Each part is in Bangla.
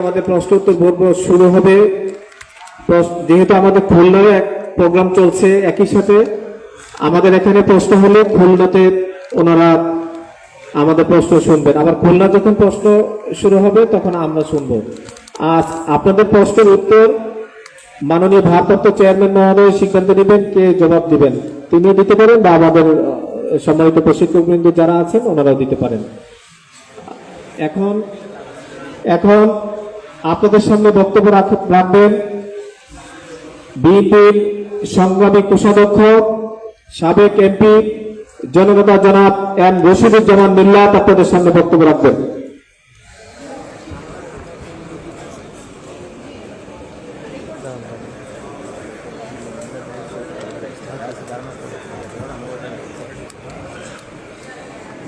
আমাদের প্রশ্ন উত্তর পর্ব শুরু হবে। যেহেতু আমাদের খুলনার এক প্রোগ্রাম চলছে একই সাথে, আমাদের এখানে প্রশ্ন হলে, খুলনাতে ওনারা আমাদের প্রশ্ন শুনবেন। আবার খুলনা যখন প্রশ্ন শুরু হবে, তখন আমরা শুনব। আজ আপনাদের প্রশ্নের উত্তর মাননীয় ভারপ্রাপ্ত চেয়ারম্যান মহোদয় সিদ্ধান্ত নেবেন, কে জবাব দিবেন? তিনিও দিতে পারেন বা আমাদের সম্মানিত প্রশিক্ষকবৃন্দ যারা আছেন, ওনারাও দিতে পারেন। এখন এখন আপনাদের সামনে বক্তব্য রাখ- রাখবেন বিএনপির সংগ্রামী কোষাধ্যক্ষ, সাবেক এমপি জননেতা জনাব এম রশিদুজ্জামান মিল্লাত আপনাদের সামনে বক্তব্য রাখবেন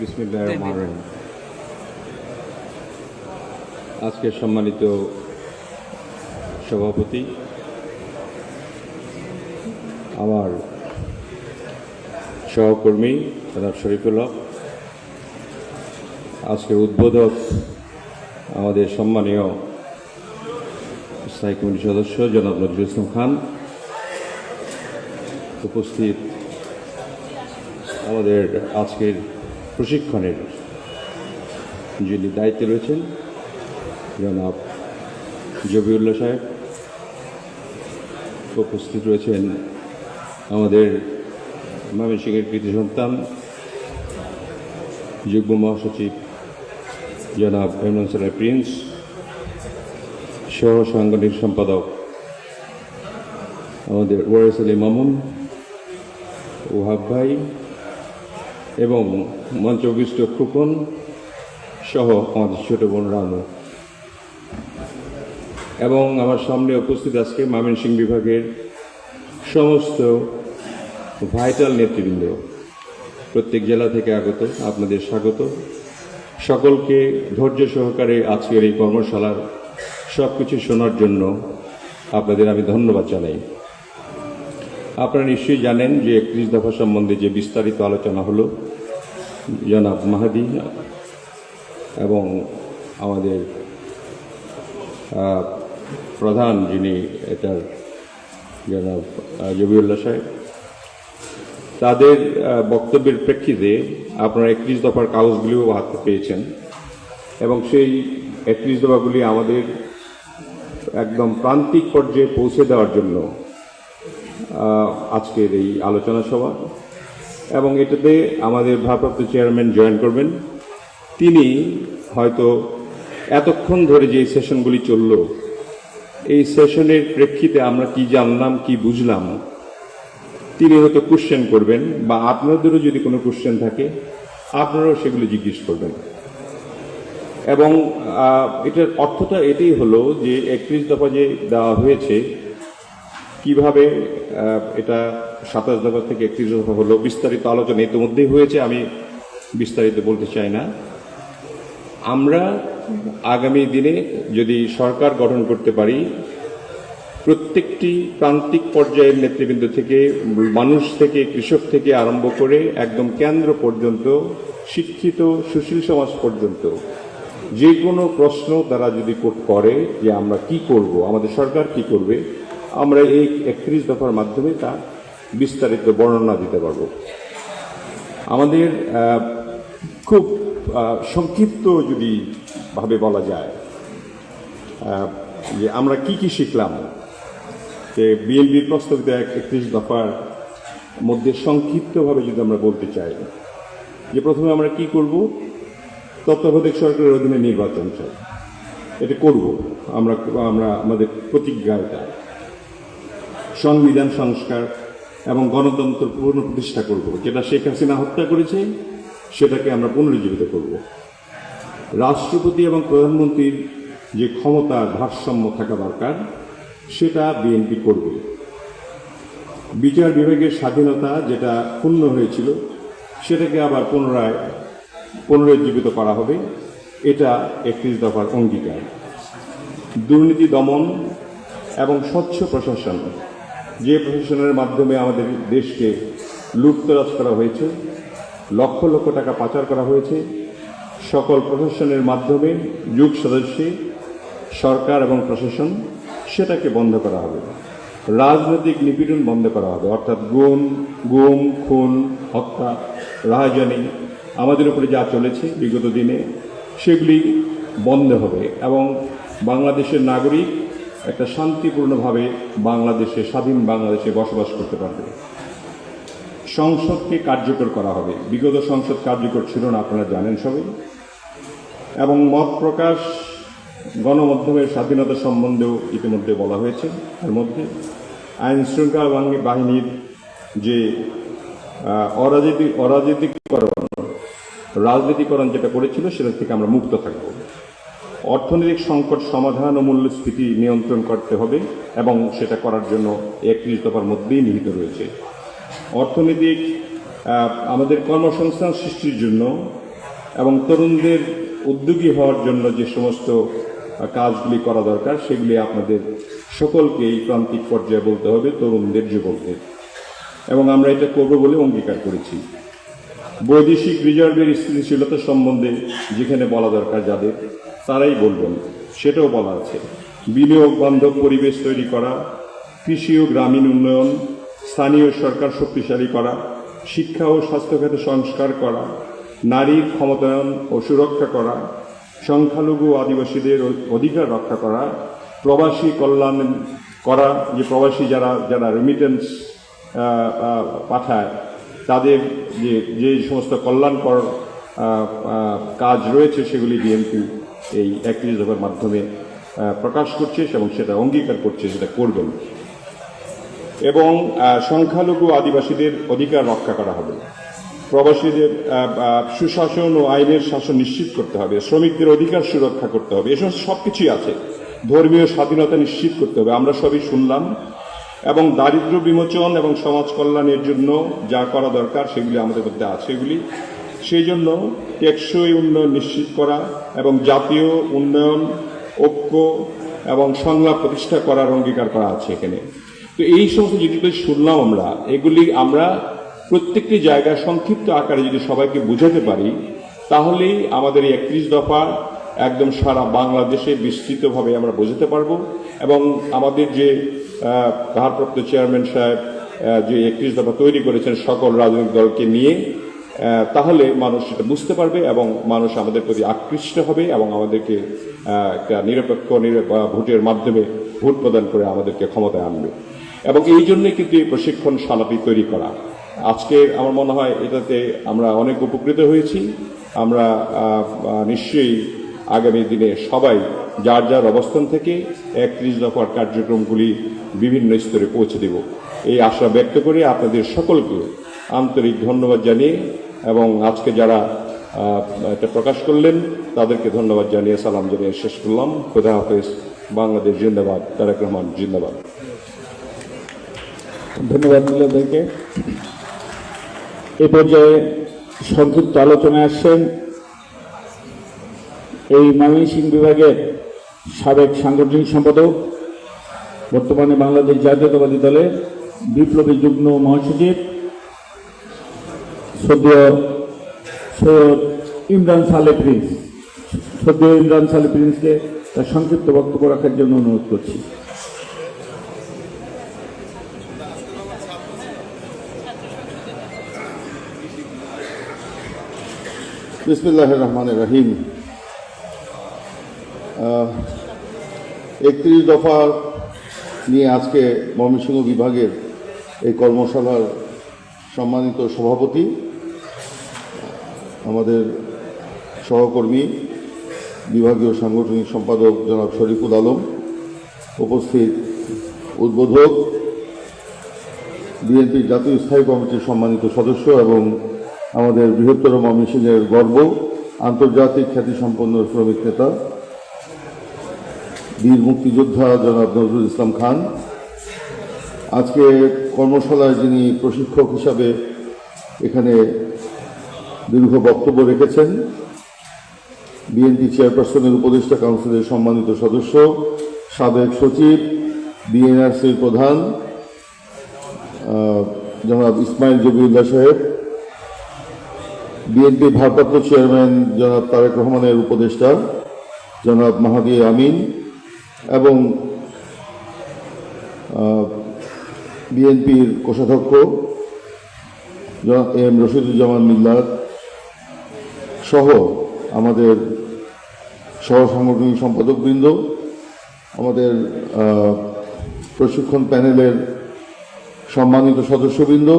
বিসমিল্লাহির। আজকে সম্মানিত সভাপতি, আমার সহকর্মী জনাব শরীফুল্লাহ আজকের উদ্বোধক আমাদের সম্মানীয় স্থায়ী কমিটির সদস্য জনাব নজরুল ইসলাম খান, উপস্থিত আমাদের আজকের প্রশিক্ষণের যিনি দায়িত্বে রয়েছেন জনাব জবিউল্লাহ সাহেব উপস্থিত রয়েছেন আমাদের ময়মনসিংহের কৃতি সন্তান, যুগ্ম মহাসচিব জনাব হেমন্ত সারাই প্রিন্স, সহ সাংগঠনিক সম্পাদক আমাদের ওয়ারেস আলী মামুন, ওহাব ভাই এবং মঞ্চবিষ্ট খুকন সহ আমাদের ছোট বোন রানু। এবং আমার সামনে উপস্থিত আজকে ময়মনসিং বিভাগের সমস্ত ভাইটাল নেতৃবৃন্দ। প্রত্যেক জেলা থেকে আগত, আপনাদের স্বাগত। সকলকে ধৈর্য সহকারে আজকের এই কর্মশালার সব কিছু শোনার জন্য আপনাদের আমি ধন্যবাদ জানাই। আপনারা নিশ্চয়ই জানেন যে একত্রিশ দফা সম্বন্ধে যে বিস্তারিত আলোচনা হলো, জনাব মাহাদি এবং আমাদের প্রধান যিনি এটার জনাব আহ, জবিউল্লাহ সাহেব তাদের বক্তব্যের প্রেক্ষিতে আপনারা একত্রিশ দফার কাগজগুলিও হাতে পেয়েছেন এবং সেই একত্রিশ দফাগুলি আমাদের একদম প্রান্তিক পর্যায়ে পৌঁছে দেওয়ার জন্য আজকের এই আলোচনা সভা এবং এটাতে আমাদের ভারপ্রাপ্ত চেয়ারম্যান জয়েন করবেন। তিনি হয়তো এতক্ষণ ধরে যে সেশনগুলি চলল এই সেশনের প্রেক্ষিতে আমরা কি জানলাম, কি বুঝলাম? তিনি হয়তো কোশ্চেন করবেন, বা আপনাদেরও যদি কোনো কোশ্চেন থাকে, আপনারাও সেগুলো জিজ্ঞেস করবেন। এবং এটার অর্থটা এটাই হলো যে একত্রিশ দফা যে দেওয়া হয়েছে, কীভাবে এটা সাতাশ দফা থেকে একত্রিশ দফা হলো, বিস্তারিত আলোচনা ইতিমধ্যেই হয়েছে, আমি বিস্তারিত বলতে চাই না। আমরা আগামী দিনে যদি সরকার গঠন করতে পারি, প্রত্যেকটি প্রান্তিক পর্যায়ের নেতৃবৃন্দ থেকে, মানুষ থেকে, কৃষক থেকে আরম্ভ করে একদম কেন্দ্র পর্যন্ত, শিক্ষিত, সুশীল সমাজ পর্যন্ত, যে কোনো প্রশ্ন তারা যদি করে যে আমরা কি করব, আমাদের সরকার কি করবে, আমরা এই একত্রিশ দফার মাধ্যমে তা বিস্তারিত বর্ণনা দিতে পারব। আমাদের খুব সংক্ষিপ্ত যদি ভাবে বলা যায়। যে আমরা কি কি শিখলাম? যে বিএনপির প্রস্তাবিত একত্রিশ দফার মধ্যে সংক্ষিপ্তভাবে যদি আমরা বলতে চাই, যে প্রথমে আমরা কি করব? তত্ত্বাবধায়ক সরকারের অধীনে নির্বাচন চাই। এটা করব আমরা আমরা আমাদের প্রতিজ্ঞা এটা সংবিধান সংস্কার এবং গণতন্ত্র পুনঃপ্রতিষ্ঠা করব। যেটা শেখ হাসিনা হত্যা করেছে, সেটাকে আমরা পুনরুজ্জীবিত করব। রাষ্ট্রপতি এবং প্রধানমন্ত্রীর যে ক্ষমতার ভারসাম্য থাকা দরকার, সেটা বিএনপি করবে। বিচার বিভাগের স্বাধীনতা যেটা ক্ষুণ্ণ হয়েছিল, সেটাকে আবার পুনরায় পুনরুজ্জীবিত করা হবে, এটা একত্রিশ দফার অঙ্গীকার। দুর্নীতি দমন এবং স্বচ্ছ প্রশাসন, যে প্রশাসনের মাধ্যমে আমাদের দেশকে লুপ্তরাজ করা হয়েছে, লক্ষ লক্ষ টাকা পাচার করা হয়েছে সকল প্রশাসনের মাধ্যমে যুগ সদস্যে সরকার এবং প্রশাসন সেটাকে বন্ধ করা হবে। রাজনৈতিক নিপীড়ন বন্ধ করা হবে। অর্থাৎ গুম গুম, খুন, হত্যা রাহাজানি আমাদের উপরে যা চলেছে বিগত দিনে সেগুলি বন্ধ হবে এবং বাংলাদেশের নাগরিক একটা শান্তিপূর্ণভাবে বাংলাদেশে, স্বাধীন বাংলাদেশে বসবাস করতে পারবে। সংসদকে কার্যকর করা হবে। বিগত সংসদ কার্যকর ছিল না, আপনারা জানেন সবাই। এবং মত প্রকাশ গণমাধ্যমের স্বাধীনতা সম্বন্ধেও ইতিমধ্যে বলা হয়েছে। এর মধ্যে আইন শৃঙ্খলা বাহিনীর যে অরাজনীতি অরাজনীতিকরণ রাজনীতিকরণ যেটা করেছিল, সেটা থেকে আমরা মুক্ত থাকব। অর্থনৈতিক সংকট সমাধান ও মূল্যস্ফীতি নিয়ন্ত্রণ করতে হবে এবং সেটা করার জন্য একত্রিশ দফার মধ্যেই নিহিত রয়েছে। অর্থনৈতিক আমাদের কর্মসংস্থান সৃষ্টির জন্য এবং তরুণদের উদ্যোগী হওয়ার জন্য যে সমস্ত কাজগুলি করা দরকার, সেগুলি আপনাদের সকলকেই প্রান্তিক পর্যায়ে বলতে হবে, তরুণদের, যুবকদের। এবং আমরা এটা করব বলে অঙ্গীকার করেছি। বৈদেশিক রিজার্ভের স্থিতিশীলতা সম্বন্ধে যেখানে বলা দরকার যাদের, তারাই বলবেন, সেটাও বলা আছে। বিনিয়োগ বান্ধব পরিবেশ তৈরি করা, কৃষি ও গ্রামীণ উন্নয়ন, স্থানীয় সরকার শক্তিশালী করা, শিক্ষা ও স্বাস্থ্যখাতে সংস্কার করা নারীর ক্ষমতায়ন ও সুরক্ষা করা, সংখ্যালঘু আদিবাসীদের অধিকার রক্ষা করা, প্রবাসী কল্যাণ করা, যে প্রবাসী যারা যারা রেমিটেন্স পাঠায়, তাদের যে যে সমস্ত কল্যাণকর কাজ রয়েছে সেগুলি বিএনপি এই একত্রিশ দফার মাধ্যমে প্রকাশ করছে এবং সেটা অঙ্গীকার করছে, সেটা করবেন। এবং সংখ্যালঘু আদিবাসীদের অধিকার রক্ষা করা হবে। প্রবাসীদের সুশাসন ও আইনের শাসন নিশ্চিত করতে হবে, শ্রমিকদের অধিকার সুরক্ষা করতে হবে, এসব সব কিছুই আছে। ধর্মীয় স্বাধীনতা নিশ্চিত করতে হবে, আমরা সবই শুনলাম। এবং দারিদ্র্য বিমোচন এবং সমাজ কল্যাণের জন্য যা করা দরকার সেগুলি আমাদের মধ্যে আছে এগুলি। সেই জন্য টেকসই উন্নয়ন নিশ্চিত করা এবং জাতীয় উন্নয়ন, ঐক্য এবং সংলাপ প্রতিষ্ঠা করার অঙ্গীকার করা আছে এখানে। তো এই সমস্ত যেগুলি শুনলাম আমরা, এগুলি আমরা প্রত্যেকটি জায়গায় সংক্ষিপ্ত আকারে যদি সবাইকে বুঝাতে পারি, তাহলেই আমাদের এই একত্রিশ দফা একদম সারা বাংলাদেশে বিস্তৃতভাবে আমরা বোঝাতে পারব এবং আমাদের যে ভারপ্রাপ্ত চেয়ারম্যান সাহেব যে একত্রিশ দফা তৈরি করেছেন সকল রাজনৈতিক দলকে নিয়ে তাহলে মানুষ সেটা বুঝতে পারবে এবং মানুষ আমাদের প্রতি আকৃষ্ট হবে এবং আমাদেরকে নিরপেক্ষ নির- ভোটের মাধ্যমে ভোট প্রদান করে আমাদেরকে ক্ষমতায় আনবে। এবং এই জন্যই কিন্তু এই প্রশিক্ষণ শালাটি তৈরি করা। আজকে আমার মনে হয় এটাতে আমরা অনেক উপকৃত হয়েছি। আমরা নিশ্চয়ই আগামী দিনে সবাই যার যার অবস্থান থেকে একত্রিশ দফার কার্যক্রমগুলি বিভিন্ন স্তরে পৌঁছে দেব। এই আশা ব্যক্ত করে আপনাদের সকলকে আন্তরিক ধন্যবাদ জানিয়ে এবং আজকে যারা এটা প্রকাশ করলেন, তাদেরকে ধন্যবাদ জানিয়ে সালাম জানিয়ে শেষ করলাম। খোদা হাফেজ। বাংলাদেশ জিন্দাবাদ। তারেক রহমান জিন্দাবাদ। ধন্যবাদ মিলাদকে এ পর্যায়ে সংক্ষিপ্ত আলোচনায় আসছেন এই ময়মনসিংহ বিভাগের সাবেক সাংগঠনিক সম্পাদক, বর্তমানে বাংলাদেশ জাতীয়তাবাদী দলের বিপ্লবী যুগ্ম মহাসচিব সদ্য সৈয়দ ইমরান সালে প্রিন্স। সদ্য ইমরান সালে প্রিন্সকে তার সংক্ষিপ্ত বক্তব্য রাখার জন্য অনুরোধ করছি। বিসমিল্লাহ রহমান রহিম। একত্রিশ দফা নিয়ে আজকে ময়মনসিংহ বিভাগের এই কর্মশালার সম্মানিত সভাপতি, আমাদের সহকর্মী, বিভাগীয় সাংগঠনিক সম্পাদক জনাব শরীফুল আলম, উপস্থিত উদ্বোধক, বিএনপির জাতীয় স্থায়ী কমিটির সম্মানিত সদস্য এবং আমাদের বৃহত্তর ময়মনসিংহের গর্ব, আন্তর্জাতিক খ্যাতিসম্পন্ন শ্রমিক নেতা, বীর মুক্তিযোদ্ধা জনাব নজরুল ইসলাম খান। আজকে কর্মশালায় যিনি প্রশিক্ষক হিসাবে এখানে দীর্ঘ বক্তব্য রেখেছেন, বিএনপি চেয়ারপারসনের উপদেষ্টা কাউন্সিলের সম্মানিত সদস্য, সাবেক সচিব, বিএনআরসির প্রধান জনাব ইসমাইল জবিউল্লাহ সাহেব বিএনপি ভারপ্রাপ্ত চেয়ারম্যান জনাব তারেক রহমানের উপদেষ্টা জনাব মাহাদি আমিন এবং বিএনপির কোষাধ্যক্ষ এম রশিদুজ্জামান মিল্লাত সহ আমাদের সহ সাংগঠনিক সম্পাদকবৃন্দ, আমাদের প্রশিক্ষণ প্যানেলের সম্মানিত সদস্যবৃন্দ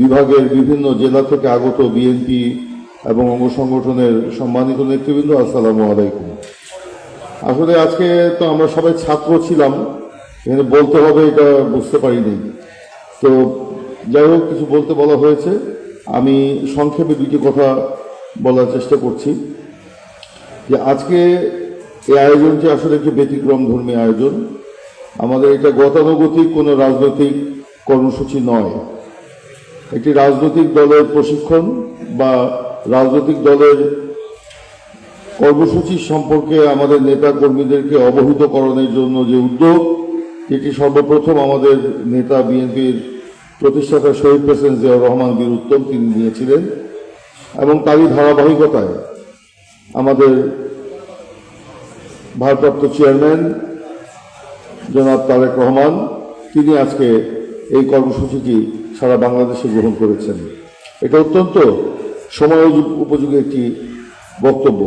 বিভাগের বিভিন্ন জেলা থেকে আগত বিএনপি এবং অঙ্গ সংগঠনের সম্মানিত নেতৃবৃন্দ, আসসালামু আলাইকুম। আসলে আজকে তো আমরা সবাই ছাত্র ছিলাম, এখানে বলতে হবে এটা বুঝতে পারিনি। তো যাই হোক, কিছু বলতে বলা হয়েছে। আমি সংক্ষেপে দুটি কথা বলার চেষ্টা করছি। যে আজকে এই আয়োজনটি আসলে একটি ব্যতিক্রম ধর্মী আয়োজন। আমাদের এটা গতানুগতিক কোনো রাজনৈতিক কর্মসূচি নয়। একটি রাজনৈতিক দলের প্রশিক্ষণ বা রাজনৈতিক দলের কর্মসূচি সম্পর্কে আমাদের নেতা কর্মীদেরকে অবহিতকরণের জন্য যে উদ্যোগ এটি সর্বপ্রথম আমাদের নেতা বিএনপির প্রতিষ্ঠাতা শহীদ প্রেসিডেন্ট জিয়াউর রহমান বীর উত্তম তিনি নিয়েছিলেন এবং তারই ধারাবাহিকতায় আমাদের ভারপ্রাপ্ত চেয়ারম্যান জনাব তারেক রহমান, তিনি আজকে এই কর্মসূচিটি সারা বাংলাদেশে গ্রহণ করেছেন। এটা অত্যন্ত সময় উপযোগী একটি বক্তব্য।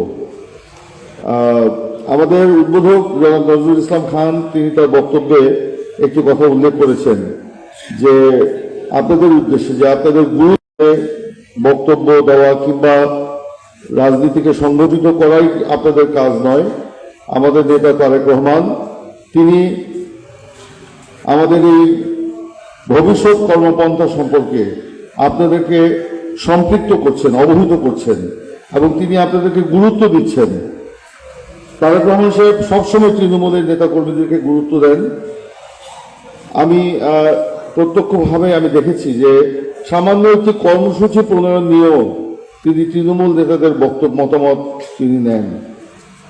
আমাদের উদ্বোধক জনাব নজরুল ইসলাম খান, তিনি তার বক্তব্যে একটি কথা উল্লেখ করেছেন যে, আপনাদের উদ্দেশ্যে যে আপনাদের গুরুত্বে বক্তব্য দেওয়া কিংবা রাজনীতিকে সংগঠিত করাই আপনাদের কাজ নয়। আমাদের নেতা তারেক রহমান, তিনি আমাদের এই ভবিষ্যৎ কর্মপন্থা সম্পর্কে আপনাদেরকে সম্পৃক্ত করছেন, অবহিত করছেন, এবং তিনি আপনাদেরকে গুরুত্ব দিচ্ছেন। তারেক রহমান সাহেব সবসময় তৃণমূলের নেতা কর্মীদেরকে গুরুত্ব দেন। আমি প্রত্যক্ষভাবে আমি দেখেছি যে সামান্য একটি কর্মসূচি প্রণয়ন নিয়েও তিনি তৃণমূল নেতাদের বক্তব্য, মতামত তিনি নেন।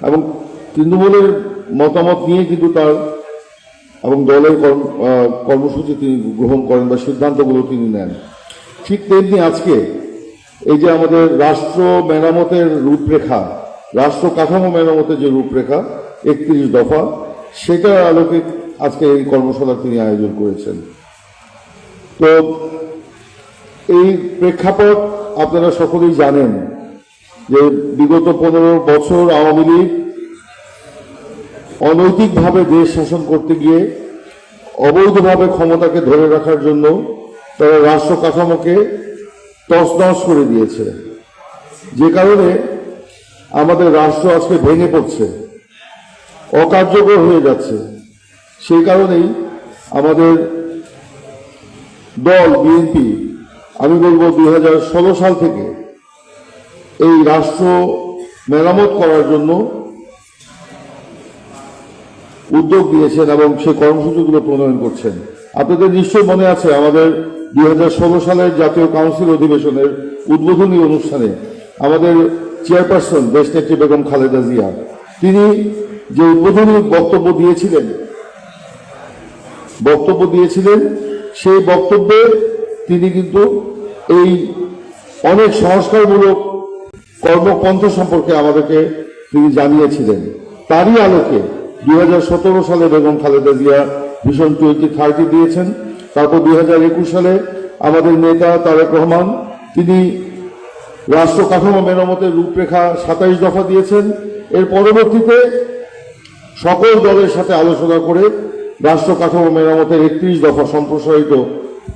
এবং তৃণমূলের মতামত নিয়ে কিন্তু তার এবং দলের কর্ম- কর্মসূচি তিনি গ্রহণ করেন বা সিদ্ধান্তগুলো তিনি নেন। ঠিক তেমনি আজকে এই যে আমাদের রাষ্ট্র মেরামতের রূপরেখা, রাষ্ট্র কাঠামো মেরামতের যে রূপরেখা, একত্রিশ দফা সেটার আলোকে আজকে এই কর্মশালা তিনি আয়োজন করেছেন। তো এই প্রেক্ষাপট আপনারা সকলেই জানেন যে বিগত পনেরো বছর আওয়ামী লীগ অনৈতিকভাবে দেশ শাসন করতে গিয়ে অবৈধভাবে ক্ষমতাকে ধরে রাখার জন্য তারা রাষ্ট্র কাঠামোকে তছনছ করে দিয়েছে। যে কারণে আমাদের রাষ্ট্র আজকে ভেঙে পড়ছে, অকার্যকর হয়ে যাচ্ছে। সেই কারণেই আমাদের দল, বিএনপি, আমি বলব দুই হাজার ষোলো সাল থেকে এই রাষ্ট্র মেরামত করার জন্য উদ্যোগ দিয়েছেন এবং সেই কর্মসূচিগুলো প্রণয়ন করছেন। আপনাদের নিশ্চয় মনে আছে, আমাদের দুই হাজার ষোলো সালের জাতীয় কাউন্সিল অধিবেশনের উদ্বোধনী অনুষ্ঠানে আমাদের চেয়ারপারসন দেশনেত্রী বেগম খালেদা জিয়া, তিনি যে উদ্বোধনী বক্তব্য দিয়েছিলেন বক্তব্য দিয়েছিলেন, সেই বক্তব্যে তিনি কিন্তু এই অনেক সংস্কারমূলক কর্মপন্থা সম্পর্কে আমাদেরকে তিনি জানিয়েছিলেন। তারই আলোকে দুই হাজার সতেরো সালে Begum Khaleda Zia vision twenty thirty দিয়েছেন। তারপর দু হাজার একুশ সালে আমাদের নেতা তারেক রহমান, তিনি রাষ্ট্র কাঠামো মেরামতের রূপরেখা সাতাইশ দফা দিয়েছেন। এর পরবর্তীতে সকল দলের সাথে আলোচনা করে রাষ্ট্র কাঠামো মেরামতের একত্রিশ দফা সম্প্রসারিত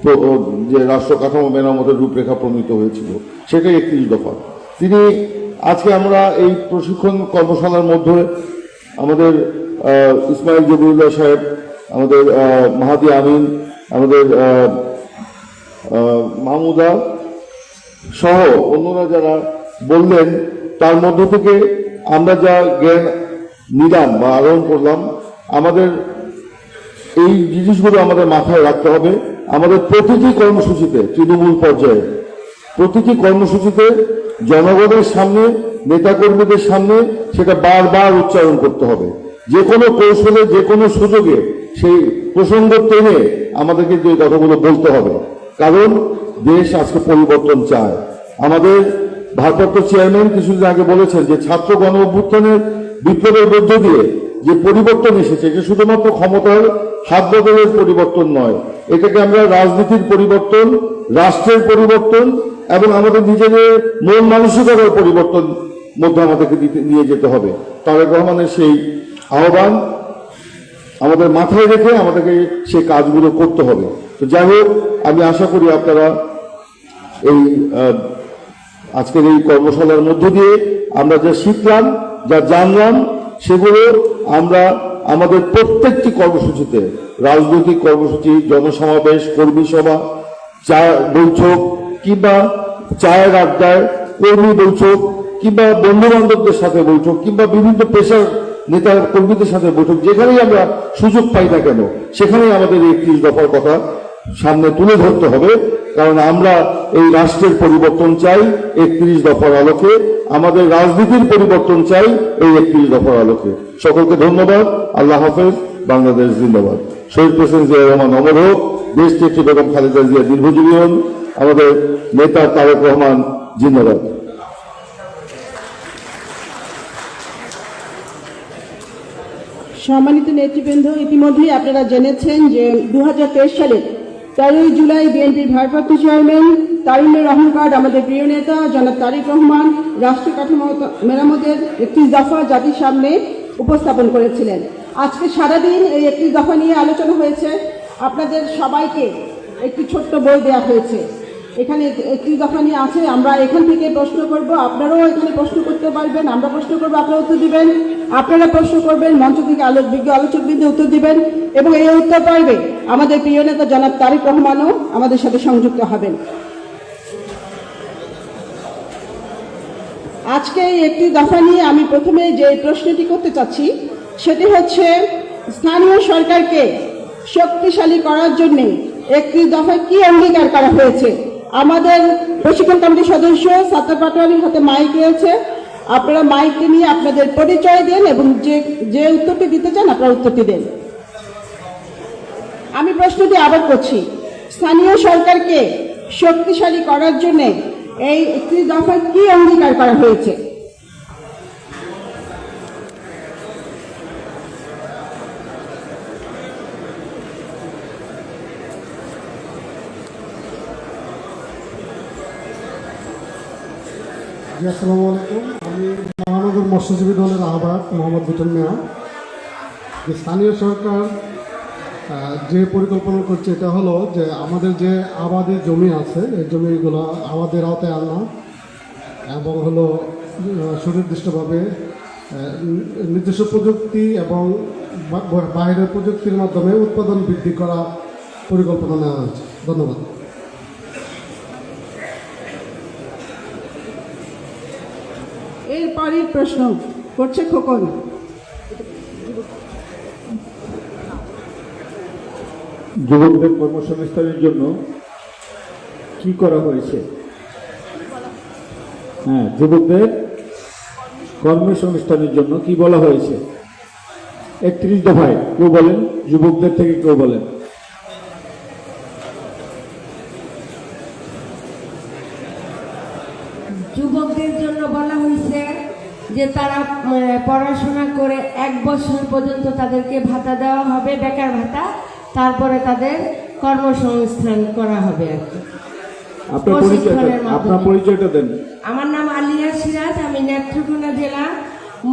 প্র- যে রাষ্ট্র কাঠামো মেরামতের রূপরেখা প্রণীত হয়েছিল, সেটাই একত্রিশ দফা। তিনি আজকে আমরা এই প্রশিক্ষণ কর্মশালার মধ্যে আমাদের ইসমাইল জবিউল্লাহ সাহেব, আমাদের মাহাদি আমিন, আমাদের মাহমুদা সহ অন্যরা যারা বললেন, তার মধ্য থেকে আমরা যা জ্ঞান নিলাম বা আরোহণ করলাম, আমাদের এই জিনিসগুলো আমাদের মাথায় রাখতে হবে। আমাদের প্রতিটি কর্মসূচিতে তৃণমূল পর্যায়ে, প্রতিটি কর্মসূচিতে জনগণের সামনে, নেতাকর্মীদের সামনে সেটা বারবার উচ্চারণ করতে হবে। যে কোনো কৌশলে, যে কোনো সুযোগে সেই প্রসঙ্গ টেনে আমাদের কিন্তু এই কথাগুলো বলতে হবে। কারণ দেশ আজকে পরিবর্তন চায়। আমাদের ভারপ্রাপ্ত চেয়ারম্যান কিছুদিন আগে বলেছেন যে, ছাত্র গণ অভ্যুত্থানের বিপ্লবের মধ্য দিয়ে যে পরিবর্তন এসেছে, এটা শুধুমাত্র ক্ষমতার হাত বদলের পরিবর্তন নয়। এটাকে আমরা রাজনীতির পরিবর্তন, রাষ্ট্রের পরিবর্তন এবং আমাদের নিজেদের মন মানসিকতার পরিবর্তন মধ্যে আমাদেরকে নিয়ে যেতে হবে। তারেক রহমানের সেই আহ্বান আমাদের মাথায় রেখে আমাদেরকে সে কাজগুলো করতে হবে। তো যাই হোক, আমি আশা করি আপনারা এই আজকের এই কর্মশালার মধ্য দিয়ে আমরা যা শিখলাম, যা জানলাম, সেগুলো আমরা আমাদের প্রত্যেকটি কর্মসূচিতে, রাজনৈতিক কর্মসূচি, জনসমাবেশ, কর্মী সভা, চা বৈঠক কিংবা চায়ের আড্ডায় কর্মী বৈঠক কিংবা বন্ধু বান্ধবদের সাথে বৈঠক কিংবা বিভিন্ন পেশার নেতা কর্মীদের সাথে বৈঠক, যেখানেই আমরা সুযোগ পাই না কেন, সেখানেই আমাদের একত্রিশ দফার কথা সামনে তুলে ধরতে হবে। কারণ আমরা এই রাষ্ট্রের পরিবর্তন চাই একত্রিশ দফার আলোকে, আমাদের রাজনীতির পরিবর্তন চাই এই একত্রিশ দফার আলোকে। সকলকে ধন্যবাদ, আল্লাহ হাফেজ, বাংলাদেশ জিন্দাবাদ। শহীদ প্রেসিডেন্ট জিয়া রহমান অমর হোক, দেশ নেত্রী বেগম খালেদা জিয়া দীর্ঘজীবী হন, আমাদের নেতা তারেক রহমান জিন্দাবাদ। সম্মানিত নেতৃবৃন্দ, ইতিমধ্যেই আপনারা জেনেছেন যে দু হাজার তেইশ সালে তেরোই জুলাই বিএনপির ভারপ্রাপ্ত চেয়ারম্যান তারুণ্যের অহংকার আমাদের প্রিয় নেতা জনাব তারেক রহমান রাষ্ট্র কাঠামো মেরামতের একটি দফা জাতির সামনে উপস্থাপন করেছিলেন। আজকে সারাদিন এই একটি দফা নিয়ে আলোচনা হয়েছে। আপনাদের সবাইকে একটি ছোট্ট বই দেওয়া হয়েছে। এখানে একটি দফা নিয়ে আছে, আমরা এখান থেকে প্রশ্ন করব, আপনারাও এখানে প্রশ্ন করতে পারবেন, আমরা প্রশ্ন করব, আপনারা উত্তর দিবেন। আপনারা প্রশ্ন করবেন, মঞ্চ থেকে আলোক বিজ্ঞ, আলোচকবৃন্দ উত্তর দিবেন, এবং এই উত্তর পাইবে আমাদের প্রিয় নেতা জনাব তারেক রহমানও আমাদের সাথে সংযুক্ত হবেন। আজকে একটি দফা নিয়ে আমি প্রথমে যে প্রশ্নটি করতে চাচ্ছি, সেটি হচ্ছে, স্থানীয় সরকারকে শক্তিশালী করার জন্য একটি দফায় কি অঙ্গীকার করা হয়েছে? আমাদের প্রশিক্ষণ কমিটির সদস্য সাত্তার পাটোয়ারির হাতে মাইক রয়েছে। আপনারা মাইক নিয়ে আপনাদের পরিচয় দেন এবং যে যে উত্তরটি দিতে চান আপনারা উত্তরটি দেন। আমি প্রশ্নটি আবার করছি। স্থানীয় সরকারকে শক্তিশালী করার জন্য এই একটি দফায় কি অঙ্গীকার করা হয়েছে? আসসালামু আলাইকুম। আমি মহানগর মৎস্যজীবী দলের আহ্বায়ক মোহাম্মদ বিটন মিয়া। স্থানীয় সরকার যে পরিকল্পনা করছে এটা হলো যে আমাদের যে আবাদের জমি আছে, এই জমিগুলো আবাদের আওতায় আনা এবং হলো সুনির্দিষ্টভাবে নিজস্ব প্রযুক্তি এবং বাইরের প্রযুক্তির মাধ্যমে উৎপাদন বৃদ্ধি করা পরিকল্পনা নেওয়া হয়েছে। ধন্যবাদ। এরপরের প্রশ্ন করছে খোকন। যুবকদের কর্মসংস্থানের জন্য কি করা হয়েছে? হ্যাঁ যুবকদের কর্মসংস্থানের জন্য কি বলা হয়েছে? একত্রিশ দফায় কেউ বলেন, যুবকদের থেকে কেউ বলেন যুবকদের জন্য বলা হয়েছে যে তারা পড়াশোনা করে এক বছর পর্যন্ত তাদেরকে ভাতা দেওয়া হবে বেকার ভাতা। তারপরে তাদের কর্মসংস্থান করা হবে আর কি। প্রশিক্ষণের আপনার পরিচয়টা দেন। আমার নাম আলিয়া সিরাজ আমি নেত্রকোনা জেলা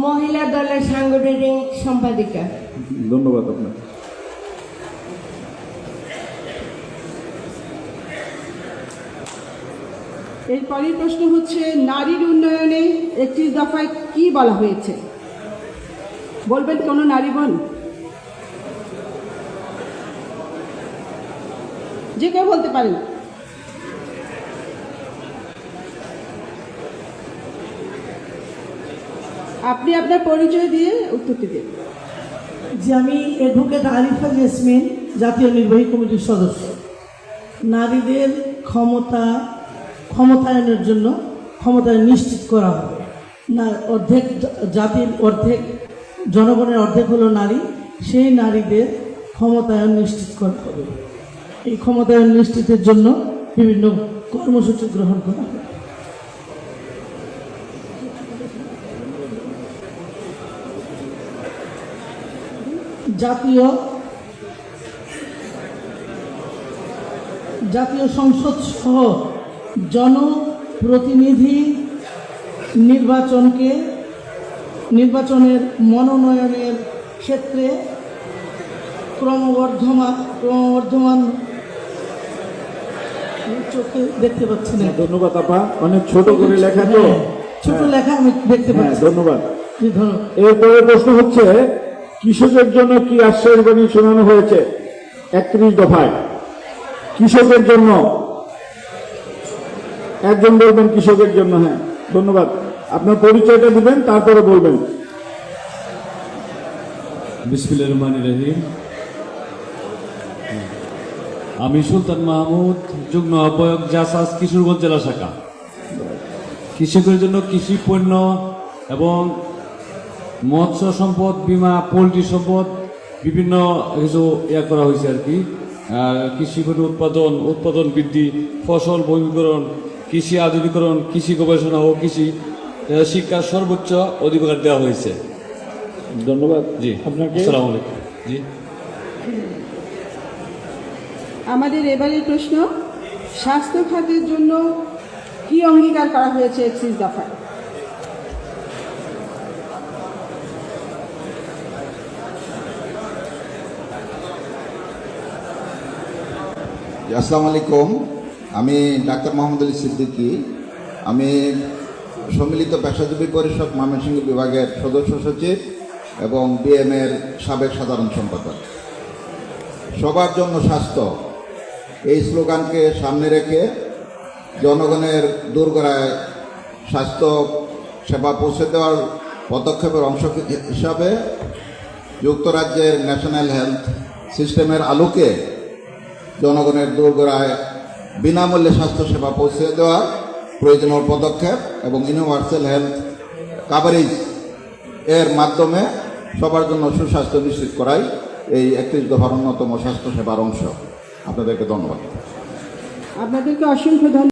মহিলা দলের সাংগঠনিক সম্পাদিকা। ধন্যবাদ আপনাকে। এরপরের প্রশ্ন হচ্ছে, নারীর উন্নয়নে একটি দফায় কি বলা হয়েছে? বলবেন কোনো নারী বোন? যে কেউ বলতে পারেন। আপনি আপনার পরিচয় দিয়ে উত্তরটি দিন যে আমি অ্যাডভোকেট আরিফা জেসমিন, জাতীয় নির্বাহী কমিটির সদস্য। নারীদের ক্ষমতা ক্ষমতায়নের জন্য ক্ষমতায়ন নিশ্চিত করা হবে। না, অর্ধেক জাতির অর্ধেক, জনগণের অর্ধেক হলো নারী, সেই নারীদের ক্ষমতায়ন নিশ্চিত করা হবে। এই ক্ষমতায়ন নিশ্চিতের জন্য বিভিন্ন কর্মসূচি গ্রহণ করা হবে। জাতীয় জাতীয় সংসদ সহ জনপ্রতিনিধি নির্বাচনকে নির্বাচনের মনোনয়নের ক্ষেত্রে ক্রমবর্ধমান ক্রমবর্ধমান চোখে দেখতে পাচ্ছি না। ধন্যবাদ আপা। অনেক ছোট করে লেখা তো। হ্যাঁ, ছোট লেখা আমি দেখতে হ্যাঁ পাচ্ছি। ধন্যবাদ। এরপরে প্রশ্ন হচ্ছে কৃষকের জন্য কি আশ্বাস বাণী শোনানো হয়েছে? একত্রিশ দফায়। কৃষকের জন্য? একজন বলবেন কৃষকের জন্য হ্যাঁ ধন্যবাদ। আপনার পরিচয়টা দিবেন, তারপরে বলবেন। আমি সুলতান মাহমুদ, যুগ্ম আহ্বায়ক জাসাস কিশোরগঞ্জ জেলা শাখা। কৃষকের জন্য কৃষি পণ্য এবং মৎস্য সম্পদ, বীমা, পোলট্রি সম্পদ, বিভিন্ন কিছু ইয়া করা হয়েছে আর কি। কৃষি পণ্য উৎপাদন উৎপাদন বৃদ্ধি, ফসল বৈবিকরণ কৃষি আধুনিকরণ কৃষি গবেষণা ও কৃষি শিক্ষার সর্বোচ্চ অধিকার দেওয়া হয়েছে। ধন্যবাদ। জি আপনাকে? আসসালামু আলাইকুম। জি। আমাদের এবারের প্রশ্ন স্বাস্থ্য খাতের জন্য কি অঙ্গীকার করা হয়েছে একত্রিশ দফায়? আসসালামু আলাইকুম। আমি ডাক্তার মোহাম্মদ আলী সিদ্দিকী। আমি সম্মিলিত পেশাজীবী পরিষদ ময়মনসিংহ বিভাগের সদস্য সচিব এবং বিএমের সাবেক সাধারণ সম্পাদক। সবার জন্য স্বাস্থ্য। এই স্লোগানকে সামনে রেখে জনগণের দোরগোড়ায় স্বাস্থ্য সেবা পৌঁছে দেওয়ার পদক্ষেপের অংশ হিসাবে যুক্তরাজ্যের ন্যাশনাল হেলথ সিস্টেমের আলোকে জনগণের দোরগোড়ায় বিনামূল্যে স্বাস্থ্যসেবা পৌঁছে দেওয়ার প্রয়োজনীয় পদক্ষেপ এবং ইউনিভার্সাল হেলথ কাভারেজ এর মাধ্যমে সবার জন্য সুস্বাস্থ্য নিশ্চিত করাই এই একত্রিশ দফার অন্যতম স্বাস্থ্যসেবার অংশ। আপনাদেরকে ধন্যবাদ। আপনাদেরকে অসংখ্য ধন্যবাদ।